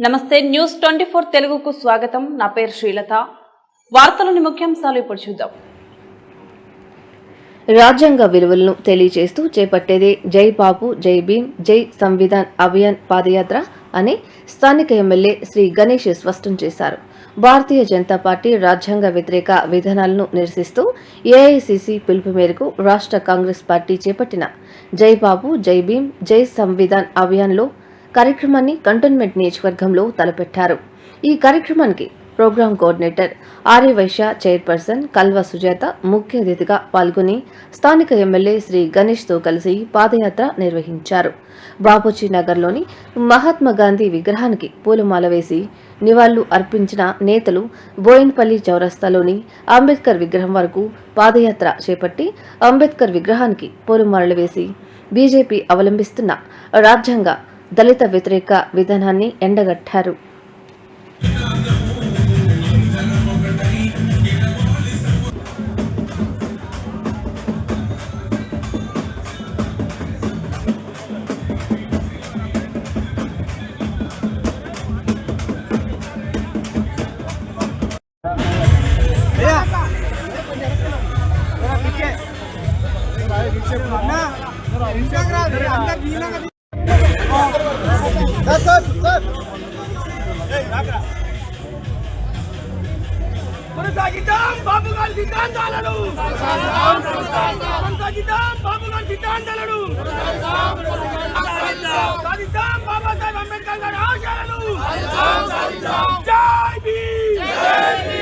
నమస్తే news twenty four తెలుగుకు స్వాగతం. నా పేరు శ్రీలత. వార్తలోని ముఖ్యాంశాలు ఇప్పుడు చూద్దాం. రాజ్యాంగ విలువలను తెలియజేస్తూ చేపట్టేదే జై బాబు జై భీమ్ జై సంవిధాన్ అభియాన్ పాదయాత్ర అని స్థానిక ఎమ్మెల్యే శ్రీ గణేష్ స్పష్టం చేశారు. భారతీయ జనతా పార్టీ రాజ్యాంగ వ్యతిరేక విధానాలను నిరసిస్తూ ఏఐసిసి పిలుపు మేరకు రాష్ట్ర కాంగ్రెస్ పార్టీ చేపట్టిన జై బాబు జై భీమ్ జై సంవిధాన్ అభియాన్లో కార్యక్రమాన్ని కంటోన్మెంట్ నియోజకవర్గంలో తలపెట్టారు. ఈ కార్యక్రమానికి programme coordinator Aryavysya chairperson Kalva Sujatha ముఖ్య అతిథిగా పాల్గొని స్థానిక ఎమ్మెల్యే శ్రీ గణేష్తో కలిసి పాదయాత్ర నిర్వహించారు. బాపూజీ నగర్లోని మహాత్మా గాంధీ విగ్రహానికి పూలమాల వేసి నివాళులు అర్పించిన నేతలు బోయిన్పల్లి చౌరస్తాలోని అంబేద్కర్ విగ్రహం వరకు పాదయాత్ర చేపట్టి అంబేద్కర్ విగ్రహానికి పూలమాలలు వేసి బీజేపీ అవలంబిస్తున్న రాజ్యాంగ దళిత వ్యతిరేక విధానాన్ని ఎండగట్టారు. కొనసాగిద్దాం బాబు గారి సిద్ధాంతాలను కొనసాగిద్దాం బాబు గారి సిద్ధాంతాలను సాధిద్దాం బాబాసాహెబ్ అంబేద్కర్ గారి ఆశయాలను జై భీమ్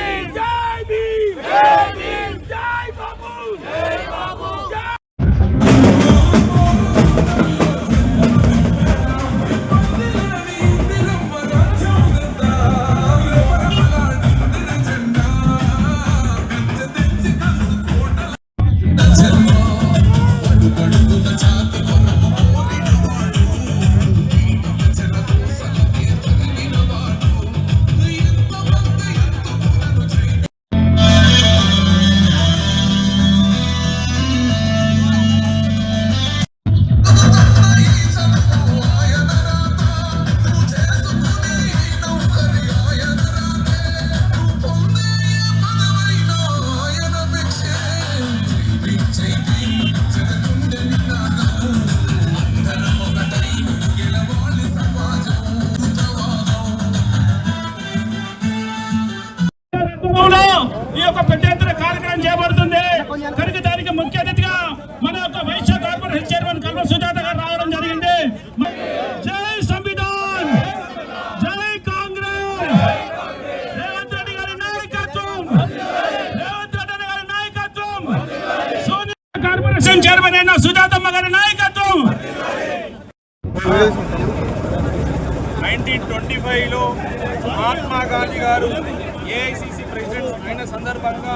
ముంబైలో మహాత్మా గాంధీ గారు ఏఐసిసి ప్రెసిడెంట్ అయిన సందర్భంగా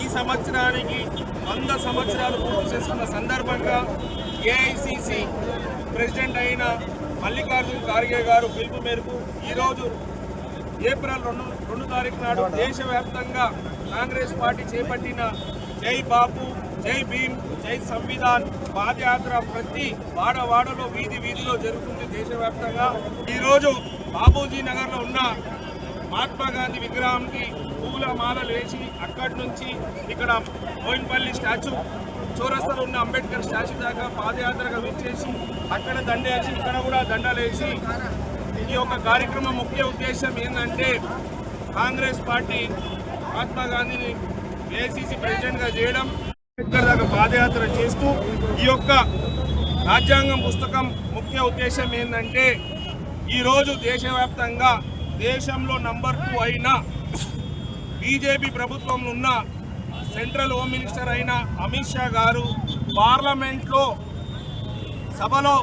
ఈ సంవత్సరానికి వంద సంవత్సరాలు పూర్తి చేసుకున్న సందర్భంగా ఏఐసిసి ప్రెసిడెంట్ అయిన మల్లికార్జున్ ఖార్గే గారు పిలుపు మేరకు ఈరోజు ఏప్రిల్ రెండు రెండు తారీఖు నాడు దేశవ్యాప్తంగా కాంగ్రెస్ పార్టీ చేపట్టిన జై బాపు జై భీమ్ జై సంవిధాన్ పాదయాత్ర ప్రతి వాడవాడలో వీధి వీధిలో జరుగుతుంది దేశవ్యాప్తంగా. ఈరోజు బాబూజీ నగర్లో ఉన్న మహాత్మా గాంధీ విగ్రహానికి పూల మాలలు వేసి అక్కడి నుంచి ఇక్కడ మోయిన్పల్లి స్టాచ్యూ చౌరస్తాలో ఉన్న అంబేద్కర్ స్టాచ్యూ దాకా పాదయాత్రగా విచ్చేసి అక్కడ దండేసి ఇక్కడ కూడా దండలేసి ఈ యొక్క కార్యక్రమం ముఖ్య ఉద్దేశం ఏంటంటే కాంగ్రెస్ పార్టీ మహాత్మా గాంధీని ఏసీసీ ప్రెసిడెంట్గా చేయడం అంబేద్కర్ దాకా పాదయాత్ర చేస్తూ ఈ యొక్క రాజ్యాంగం పుస్తకం ముఖ్య ఉద్దేశం ఏంటంటే ఈరోజు దేశవ్యాప్తంగా దేశంలో నంబర్ టూ అయిన బీజేపీ ప్రభుత్వంలో ఉన్న సెంట్రల్ హోమ్ మినిస్టర్ అయిన అమిత్ షా గారు పార్లమెంట్లో సభలో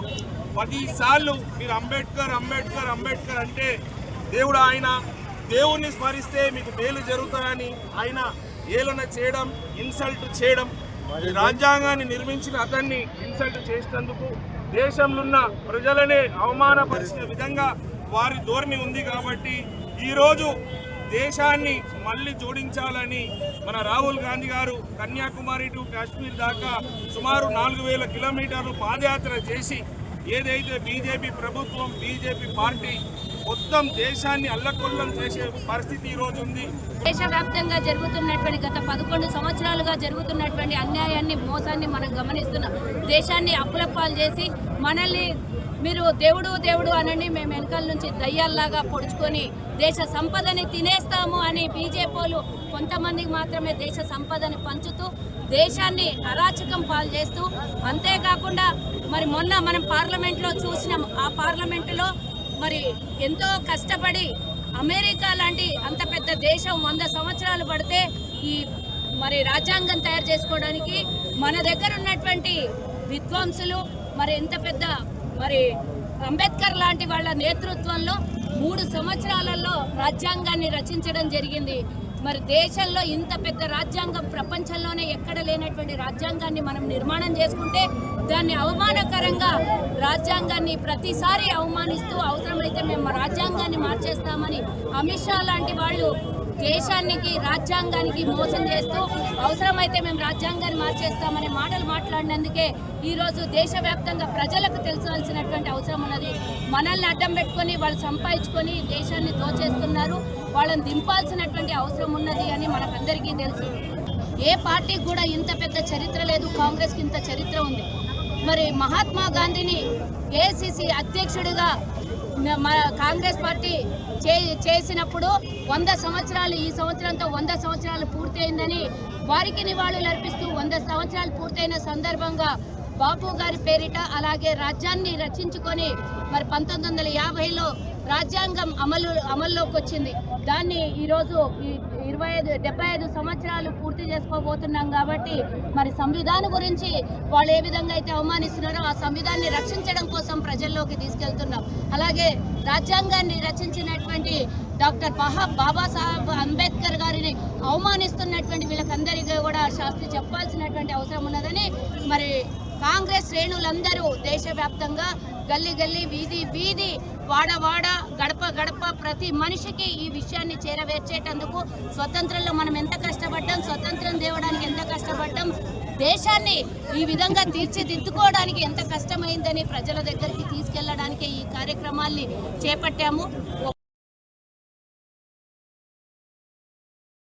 పదిసార్లు మీరు అంబేద్కర్ అంబేద్కర్ అంబేద్కర్ అంటే దేవుడు ఆయన దేవుణ్ణి స్మరిస్తే మీకు మేలు జరుగుతాయని ఆయన ఏలన చేయడం ఇన్సల్ట్ చేయడం రాజ్యాంగాన్ని నిర్మించిన అతన్ని ఇన్సల్ట్ చేసినందుకు దేశంలో ఉన్న ప్రజలనే అవమానపరిచిన విధంగా వారి ధోరణి ఉంది కాబట్టి ఈరోజు దేశాన్ని మళ్ళీ జోడించాలని మన రాహుల్ గాంధీ గారు కన్యాకుమారి టు కాశ్మీర్ దాకా సుమారు నాలుగు వేల కిలోమీటర్లు పాదయాత్ర చేసి ఏదైతే బీజేపీ ప్రభుత్వం బీజేపీ పార్టీ మొత్తం దేశాన్ని అల్లకొల్లం చేసే పరిస్థితి ఈ రోజు ఉంది. దేశవ్యాప్తంగా జరుగుతున్నటువంటి గత పదకొండు సంవత్సరాలుగా జరుగుతున్నటువంటి అన్యాయాన్ని మోసాన్ని మనం గమనిస్తున్నాం. దేశాన్ని అప్పులప్పాలు చేసి మనల్ని మీరు దేవుడు దేవుడు అనండి మేము వెనకాల నుంచి దయ్యాల్లాగా పొడుచుకొని దేశ సంపదని తినేస్తాము అని బీజేపీలు కొంతమందికి మాత్రమే దేశ సంపదని పంచుతూ దేశాన్ని అరాచకం పాలు చేస్తూ అంతేకాకుండా మరి మొన్న మనం పార్లమెంట్లో చూసినాం. ఆ పార్లమెంటులో మరి ఎంతో కష్టపడి అమెరికా లాంటి అంత పెద్ద దేశం వంద సంవత్సరాలు పడితే ఈ మరి రాజ్యాంగం తయారు చేసుకోవడానికి మన దగ్గర ఉన్నటువంటి విద్వాంసులు మరి ఎంత పెద్ద మరి అంబేద్కర్ లాంటి వాళ్ళ నేతృత్వంలో మూడు సంవత్సరాలలో రాజ్యాంగాన్ని రచించడం జరిగింది. మరి దేశంలో ఇంత పెద్ద రాజ్యాంగం ప్రపంచంలోనే ఎక్కడ లేనటువంటి రాజ్యాంగాన్ని మనం నిర్మాణం చేసుకుంటే దాన్ని అవమానకరంగా రాజ్యాంగాన్ని ప్రతిసారి అవమానిస్తూ అవసరమైతే మేము రాజ్యాంగాన్ని మార్చేస్తామని అమిత్ షా లాంటి వాళ్ళు దేశానికి రాజ్యాంగానికి మోసం చేస్తూ అవసరమైతే మేము రాజ్యాంగాన్ని మార్చేస్తామనే మాటలు మాట్లాడినందుకే ఈరోజు దేశవ్యాప్తంగా ప్రజలకు తెలుసాల్సినటువంటి అవసరం ఉన్నది. మనల్ని అడ్డం పెట్టుకొని వాళ్ళు సంపాదించుకొని దేశాన్ని దోచేస్తున్నారు. వాళ్ళని దింపాల్సినటువంటి అవసరం ఉన్నది అని మనకందరికీ తెలుసు. ఏ పార్టీకి కూడా ఇంత పెద్ద చరిత్ర లేదు కాంగ్రెస్కి ఇంత చరిత్ర ఉంది. మరి మహాత్మా గాంధీని ఏఐసిసి అధ్యక్షుడిగా మన కాంగ్రెస్ పార్టీ చే చేసినప్పుడు వంద సంవత్సరాలు ఈ సంవత్సరంతో వంద సంవత్సరాలు పూర్తయిందని వారికి నివాళులు అర్పిస్తూ వంద సంవత్సరాలు పూర్తయిన సందర్భంగా బాపు గారి పేరిట అలాగే రాజ్యాన్ని రచించుకొని మరి పంతొమ్మిది వందల యాభైలో రాజ్యాంగం అమలు అమల్లోకి వచ్చింది దాన్ని ఈరోజు ఇరవై ఐదు డెబ్బై ఐదు సంవత్సరాలు పూర్తి చేసుకోబోతున్నాం కాబట్టి మరి సంవిధానం గురించి వాళ్ళు ఏ విధంగా అయితే అవమానిస్తున్నారో ఆ సంవిధాన్ని రక్షించడం కోసం ప్రజల్లోకి తీసుకెళ్తున్నాం. అలాగే రాజ్యాంగాన్ని రచించినటువంటి డాక్టర్ బహా బాబాసాహెబ్ అంబేద్కర్ గారిని అవమానిస్తున్నటువంటి వీళ్ళకందరికీ కూడా శాస్త్రి చెప్పాల్సినటువంటి అవసరం ఉన్నదని మరి కాంగ్రెస్ శ్రేణులందరూ దేశవ్యాప్తంగా గల్లీ గల్లీ వీధి వీధి వాడవాడ గడప గడప ప్రతి మనిషికి ఈ విషయాన్ని చేరవేర్చేటందుకు స్వతంత్రంలో మనం ఎంత కష్టపడ్డాం స్వతంత్రం తేవడానికి ఎంత కష్టపడ్డాం దేశాన్ని ఈ విధంగా తీర్చిదిద్దుకోవడానికి ఎంత కష్టమైందని ప్రజల దగ్గరికి తీసుకెళ్ళడానికి ఈ కార్యక్రమాల్ని చేపట్టాము.